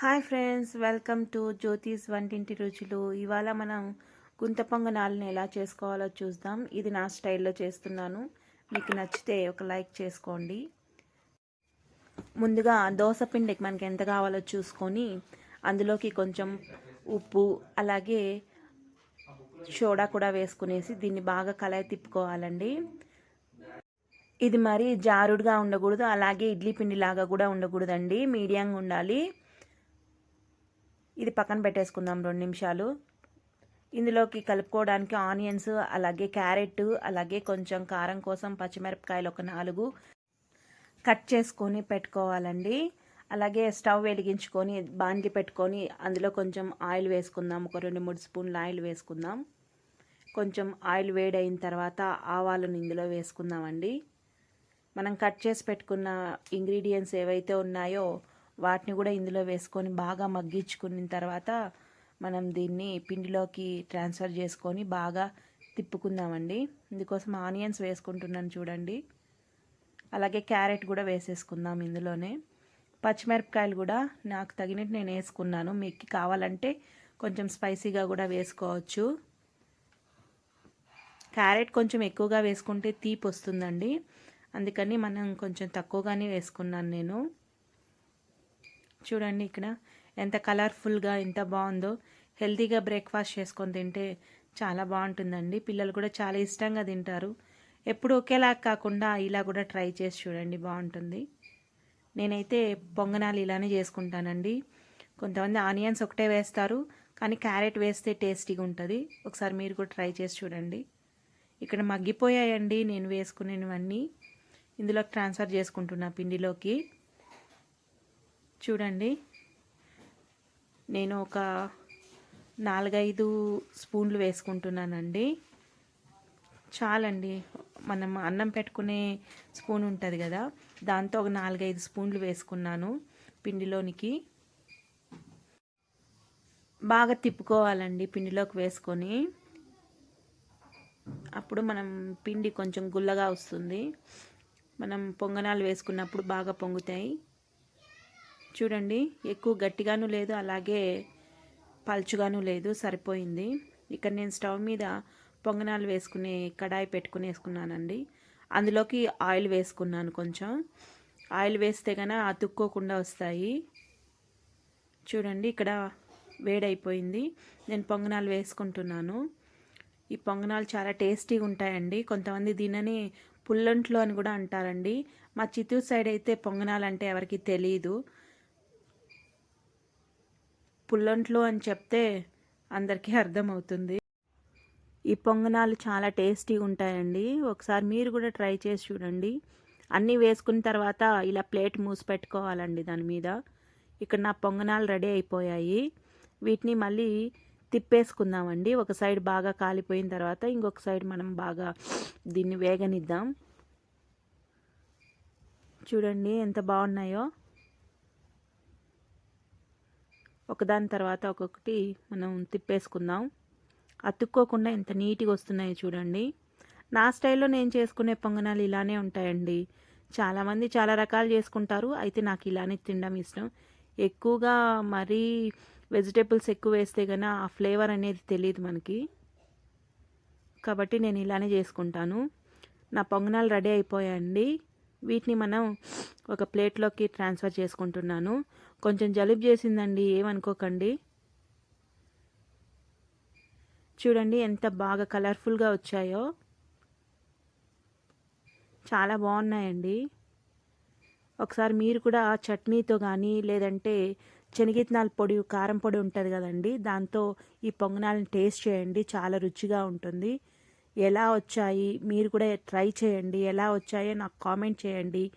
Hi friends welcome to Jyothi's వంటింటి రుచులు. ఇవాళ మనం గుంత పొంగనాలను ఎలా చేసుకోవాలో చూద్దాం. ఇది నా స్టైల్లో చేస్తున్నాను. మీకు నచ్చితే ఒక లైక్ చేసుకోండి. ముందుగా దోశ పిండికి మనకి ఎంత కావాలో చూసుకొని అందులోకి కొంచెం ఉప్పు అలాగే సోడా కూడా వేసుకునేసి దీన్ని బాగా కలాయి తిప్పుకోవాలండి. ఇది మరి జారుడుగా ఉండకూడదు అలాగే ఇడ్లీ పిండి లాగా కూడా ఉండకూడదండి. మీడియంగా ఉండాలి. ఇది పక్కన పెట్టేసుకుందాం రెండు నిమిషాలు. ఇందులోకి కలుపుకోవడానికి ఆనియన్స్ అలాగే క్యారెట్ అలాగే కొంచెం కారం కోసం పచ్చిమిరపకాయలు ఒక నాలుగు కట్ చేసుకొని పెట్టుకోవాలండి. అలాగే స్టవ్ వెలిగించుకొని బాండి పెట్టుకొని అందులో కొంచెం ఆయిల్ వేసుకుందాం. ఒక రెండు మూడు స్పూన్ల ఆయిల్ వేసుకుందాం. కొంచెం ఆయిల్ వేడైన తర్వాత ఆవాలను ఇందులో వేసుకుందామండి. మనం కట్ చేసి పెట్టుకున్న ఇంగ్రీడియంట్స్ ఏవైతే ఉన్నాయో వాటిని కూడా ఇందులో వేసుకొని బాగా మగ్గించుకున్న తర్వాత మనం దీన్ని పిండిలోకి ట్రాన్స్ఫర్ చేసుకొని బాగా తిప్పుకుందామండి. ఇందుకోసం ఆనియన్స్ వేసుకుంటున్నాను చూడండి. అలాగే క్యారెట్ కూడా వేసేసుకుందాం ఇందులోనే. పచ్చిమిరపకాయలు కూడా నాకు తగినట్టు నేను వేసుకున్నాను. మీకు కావాలంటే కొంచెం స్పైసీగా కూడా వేసుకోవచ్చు. క్యారెట్ కొంచెం ఎక్కువగా వేసుకుంటే తీపి వస్తుందండి అందుకని మనం కొంచెం తక్కువగానే వేసుకున్నాను నేను. చూడండి ఇక్కడ. ఎంత కలర్ఫుల్గా ఎంత బాగుందో. హెల్తీగా బ్రేక్ఫాస్ట్ చేసుకొని తింటే చాలా బాగుంటుందండి. పిల్లలు కూడా చాలా ఇష్టంగా తింటారు. ఎప్పుడు ఒకేలా కాకుండా ఇలా కూడా ట్రై చేసి చూడండి బాగుంటుంది. నేనైతే పొంగనాలు ఇలానే చేసుకుంటానండి. కొంతమంది ఆనియన్స్ ఒకటే వేస్తారు కానీ క్యారెట్ వేస్తే టేస్టీగా ఉంటుంది. ఒకసారి మీరు కూడా ట్రై చేసి చూడండి. ఇక్కడ మగ్గిపోయాయండి నేను వేసుకునేవన్నీ. ఇందులోకి ట్రాన్స్ఫర్ చేసుకుంటున్నా పిండిలోకి. చూడండి. నేను ఒక నాలుగైదు స్పూన్లు వేసుకుంటున్నానండి. చాలండి. మనం అన్నం పెట్టుకునే స్పూన్ ఉంటుంది కదా దాంతో ఒక నాలుగైదు స్పూన్లు వేసుకున్నాను పిండిలోనికి. బాగా తిప్పుకోవాలండి పిండిలోకి వేసుకొని. అప్పుడు మనం పిండి కొంచెం గుల్లగా వస్తుంది. మనం పొంగనాలు వేసుకున్నప్పుడు బాగా పొంగుతాయి. చూడండి ఎక్కువ గట్టిగాను లేదు అలాగే పల్చుగాను లేదు సరిపోయింది. ఇక్కడ నేను స్టవ్ మీద పొంగనాలు వేసుకునే కడాయి పెట్టుకుని వేసుకున్నానండి. అందులోకి ఆయిల్ వేసుకున్నాను కొంచెం. ఆయిల్ వేస్తే కనుక అతుక్కోకుండా వస్తాయి. చూడండి ఇక్కడ వేడైపోయింది. నేను పొంగనాలు వేసుకుంటున్నాను. ఈ పొంగనాలు చాలా టేస్టీగా ఉంటాయండి. కొంతమంది దీనిని పుల్లంట్లో అని కూడా అంటారండి. మా చిత్తూరు సైడ్ అయితే పొంగనాలు అంటే ఎవరికి తెలియదు పుల్లంట్లో అని చెప్తే అందరికీ అర్థమవుతుంది. ఈ పొంగనాలు చాలా టేస్టీగా ఉంటాయండి. ఒకసారి మీరు కూడా ట్రై చేసి చూడండి. అన్నీ వేసుకున్న తర్వాత ఇలా ప్లేట్ మూసి పెట్టుకోవాలండి దాని మీద. ఇక్కడ నా పొంగనాలు రెడీ అయిపోయాయి. వీటిని మళ్ళీ తిప్పేసుకుందామండి. ఒక సైడ్ బాగా కాలిపోయిన తర్వాత ఇంకొక సైడ్ మనం బాగా దీన్ని వేగనిద్దాం. చూడండి ఎంత బాగున్నాయో. ఒకదాని తర్వాత ఒక్కొక్కటి మనం తిప్పేసుకుందాం. అతుక్కోకుండా ఎంత నీట్గా వస్తున్నాయో చూడండి. నా స్టైల్లో నేను చేసుకునే పొంగనాలు ఇలానే ఉంటాయండి. చాలామంది చాలా రకాలు చేసుకుంటారు. అయితే నాకు ఇలానే తినడం ఇష్టం. ఎక్కువగా మరీ వెజిటేబుల్స్ ఎక్కువ వేస్తే కన్నా ఆ ఫ్లేవర్ అనేది తెలియదు మనకి. కాబట్టి నేను ఇలానే చేసుకుంటాను. నా పొంగనాలు రెడీ అయిపోయాయండి. వీటిని మనం ఒక ప్లేట్లోకి ట్రాన్స్ఫర్ చేసుకుంటున్నాను. కొంచెం జలుబు చేసిందండి ఏమనుకోకండి. చూడండి ఎంత బాగా కలర్ఫుల్గా వచ్చాయో. చాలా బాగున్నాయండి. ఒకసారి మీరు కూడా చట్నీతో కానీ లేదంటే శనగిత్తనాల పొడి కారం పొడి ఉంటుంది కదండి దాంతో ఈ పొంగనాలను టేస్ట్ చేయండి చాలా రుచిగా ఉంటుంది. ఎలా వచ్చాయి మీరు కూడా ట్రై చేయండి ఎలా వచ్చాయో నాకు కామెంట్ చేయండి.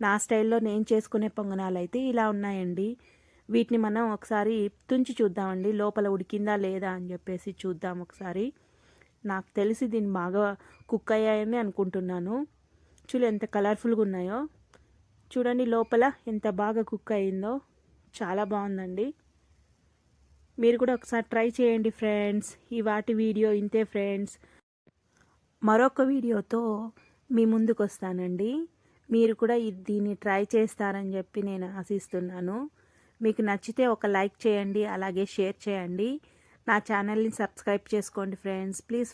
నా స్టైల్లో నేను చేసుకునే పొంగనాలు అయితే ఇలా ఉన్నాయండి. వీటిని మనం ఒకసారి తుంచి చూద్దామండి. లోపల ఉడికిందా లేదా అని చెప్పేసి చూద్దాం ఒకసారి. నాకు తెలిసి దీన్ని బాగా కుక్ అయ్యాయని అనుకుంటున్నాను. చూడు ఎంత కలర్ఫుల్గా ఉన్నాయో. చూడండి లోపల ఎంత బాగా కుక్ అయిందో. చాలా బాగుందండి. మీరు కూడా ఒకసారి ట్రై చేయండి ఫ్రెండ్స్. ఈ వాటి వీడియో ఇంతే ఫ్రెండ్స్. మరొక వీడియోతో మీ ముందుకు వస్తానండి మీరు కూడా దీన్ని ట్రై చేస్తారని చెప్పి నేను ఆశిస్తున్నాను. మీకు నచ్చితే ఒక లైక్ చేయండి అలాగే షేర్ చేయండి. నా ఛానల్ని సబ్స్క్రైబ్ చేసుకోండి ఫ్రెండ్స్. ప్లీజ్